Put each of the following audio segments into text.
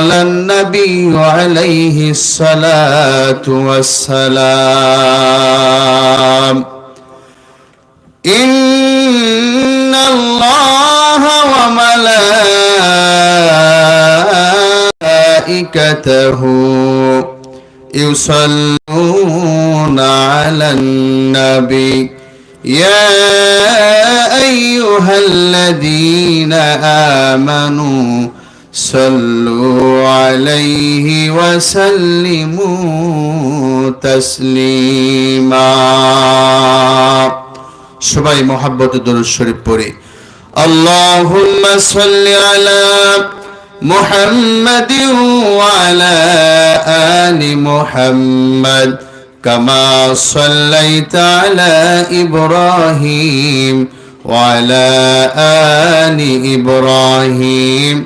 قال النبي عليه الصلاة والسلام إن الله وملائكته يصلون على النبي. يا أيها الذين آمنوا صلوا عليه وسلموا تسليما সবাই মোহাব্বত দরুদ শরীফ পড়ে আল্লাহুম্মা সাল্লি আলা محمد وعلى آل محمد كما صليت على إبراهيم وعلى آل إبراهيم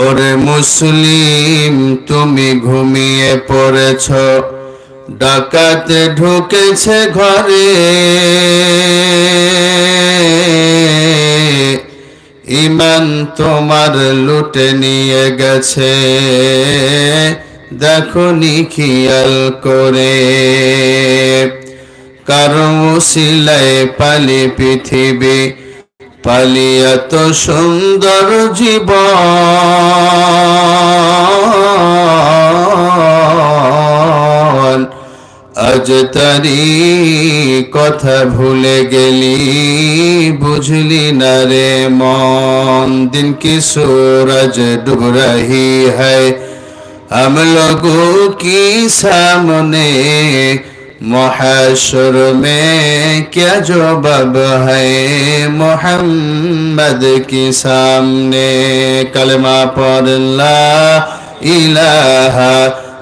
ওরে মুসলিম, তুমি ঘুমিয়ে পড়েছ। ডাকাতে ঢুকেছে ঘরে। ইমান তোমার লুটে নিয়ে গেছে। দেখো খেয়াল করে। কারও সিলাই পালি পৃথিবী। পালি এত সুন্দর জীবন আজ তারি কথা ভুলে গেলি বুঝলি না রে মন দিন কি सूरज डूब रही है हम लोगों की सामने محشر میں کیا جواب ہے محمد کے سامنے کلمہ پر لا الہ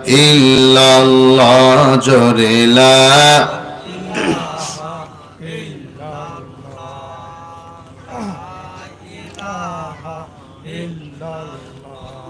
الا اللہ جوڑے لا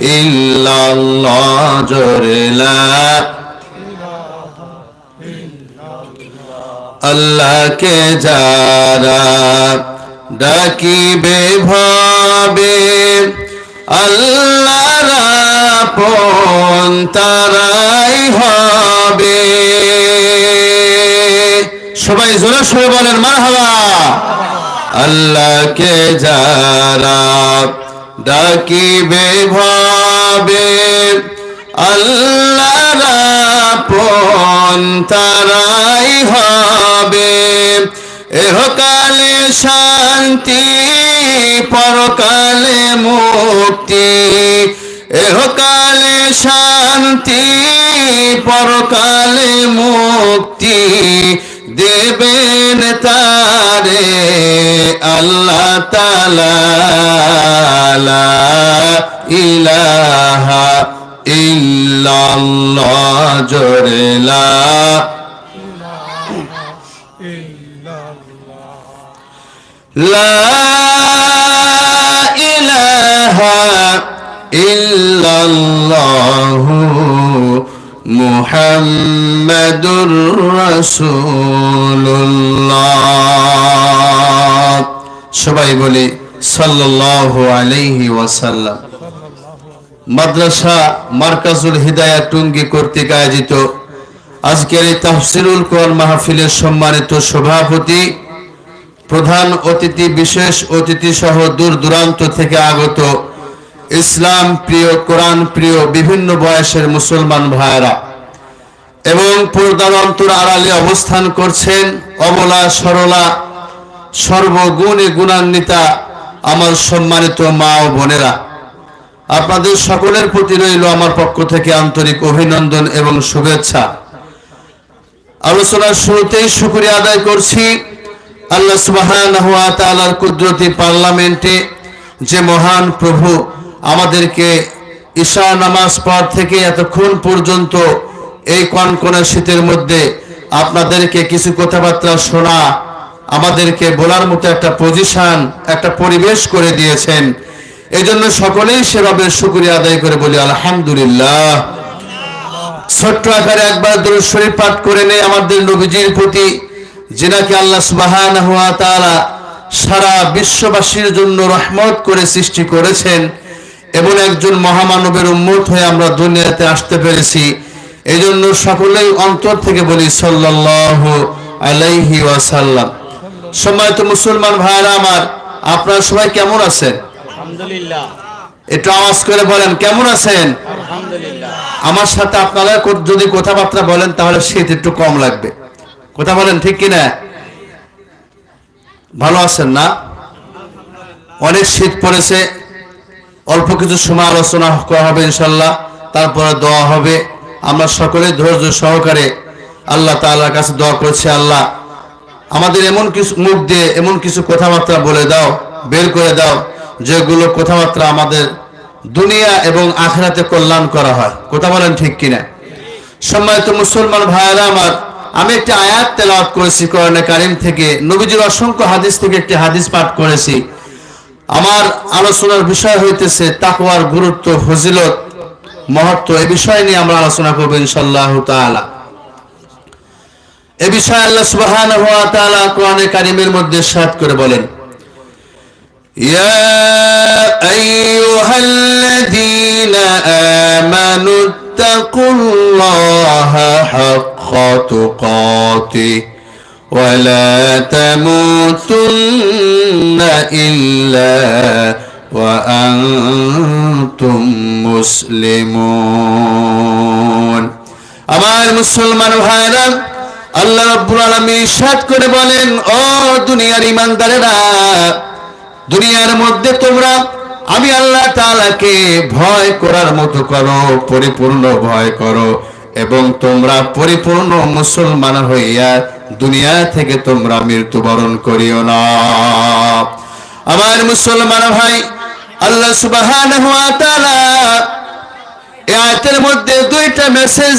ইল্লাল্লাহ জোরে লা আল্লাহকে যারা ডাকিবে ভাবে, আল্লাহর আপন তারাই হবে। সবাই জোরে সরে বলেন, মারহাবা। আল্লাহকে যারা ডাকিবে ভাবে আল্লাহর তারাই হবে। এহকালে শান্তি পরকালে মুক্তি। এহকালে শান্তি পরকালে মুক্তি তালা ইলাহা ইল্লাল্লাহ জোরেলা লা ইলাহা ইল্লাল্লাহু মুহাম্মাদুর রাসূলুল্লাহ সবাই বলি মাদ্রাসা মার্কাজুল হিদায়া টুঙ্গি কর্তৃক আয়োজিত আজকের এই তাফসিরুল কোরআন মাহফিলের সম্মানিত সভাপতি, প্রধান অতিথি, বিশেষ অতিথি সহ দূর দূরান্ত থেকে আগত ইসলাম প্রিয়, কোরআন প্রিয় বিভিন্ন বয়সের মুসলমান ভাইয়েরা এবং পর্দার অন্তর আড়ালে অবস্থান করছেন অবলা সরলা সর্বগুণে গুণান্বিতা আমার সম্মানিত মা ও বোনেরা। আপনাদের সকলের প্রতি রইল আমার পক্ষ থেকে আন্তরিক অভিনন্দন এবং শুভেচ্ছা। আলোচনার শুরুতেই শুক্রিয়া আদায় করছি আল্লাহ তাআলার কুদরতি পার্লামেন্টে যে মহান প্রভু আমাদেরকে ঈশা নামাজ পর থেকে এতক্ষণ পর্যন্ত এই কনকনে শীতের মধ্যে আপনাদেরকে কিছু কথাবার্তা শোনা আমাদেরকে বলার মতো একটা পজিশন একটা পরিবেশ করে দিয়েছেন। এই জন্য সকলেই সে রবের শুক্রিয়া আদায় করে বলি, আলহামদুলিল্লাহ। ছোট্ট আকারে একবার দরুদ পাঠ করে নেই আমাদের নবীজির প্রতি, যেনাকে আল্লাহ সুবহানাহু ওয়া তাআলা সারা বিশ্ববাসীর জন্য রহমত করে সৃষ্টি করেছেন, এবং একজন মহামানবের উম্মত হয়ে আমরা দুনিয়াতে আসতে পেরেছি। এই জন্য সকলেই অন্তর থেকে বলি, সাল্লাল্লাহু আলাইহি ওয়াসাল্লাম সম্মানিত মুসলমান ভাইরা আমার আপনারা সবাই কেমন আছেন? আলহামদুলিল্লাহ। একটু আওয়াজ করে বলেন কেমন আছেন? আলহামদুলিল্লাহ। আমার সাথে আপনারা যদি কথাবার্তা বলেন তাহলে শীত একটু কম লাগবে। কথা বলেন ঠিক কিনা? ভালো আছেন না? অনেক শীত পড়েছে। অল্প কিছু সময় আলোচনা করা হবে ইনশাল্লাহ তারপরে দোয়া হবে। আমরা সকলে ধৈর্য সহকারে আল্লাহ তাআলার কাছে দোয়া করছি আল্লাহ আমাদের এমন কিছু মুখ দিয়ে এমন কিছু কথাবার্তা বলে দাও, বের করে দাও, যেগুলো কথাবার্তা আমাদের দুনিয়া এবং আখরাতে কল্যাণ করা হয়। কথা বলেন ঠিক কিনা? সম্মানিত মুসলমান ভাইয়েরা আমার, আমি একটি আয়াত তেলাওয়াত করেছি কোরআনে কারিম থেকে। নবীজির অসংখ্য হাদিস থেকে একটি হাদিস পাঠ করেছি। আমার আলোচনার বিষয় হইতেছে তাকওয়ার গুরুত্ব, ফজিলত, মহত্ব, এ বিষয় নিয়ে আমরা আলোচনা করব ইনশাল্লাহ তাআলা। এ বিষয়ে আল্লাহ সুবহান ওয়া তাআলা কোরআনে কারিমের মধ্যে সাত করে বলেন, ইয়া আইয়ুহাল্লাযীনা আমানু তাকুল্লাহা হাক্কা তুকাতি ওয়া লা তামুতুন্না ইল্লা ওয়া আনতুম আমার মুসলমান ভাইরা আল্লাহ রাব্বুল আলামিন ইরশাদ করে বলেন, ও দুনিয়ার ইমানদারেরা দুনিয়ার মধ্যে তোমরা, আমি আল্লাহ তাআলাকে ভয় করার মতো করো, পরিপূর্ণ ভয় করো এবং তোমরা পরিপূর্ণ মুসলমান হইয়া দুনিয়া থেকে তোমরা মৃত্যুবরণ করিও না। আমার মুসলমান ভাই, আল্লাহ আয়াতের মধ্যে দুইটা মেসেজ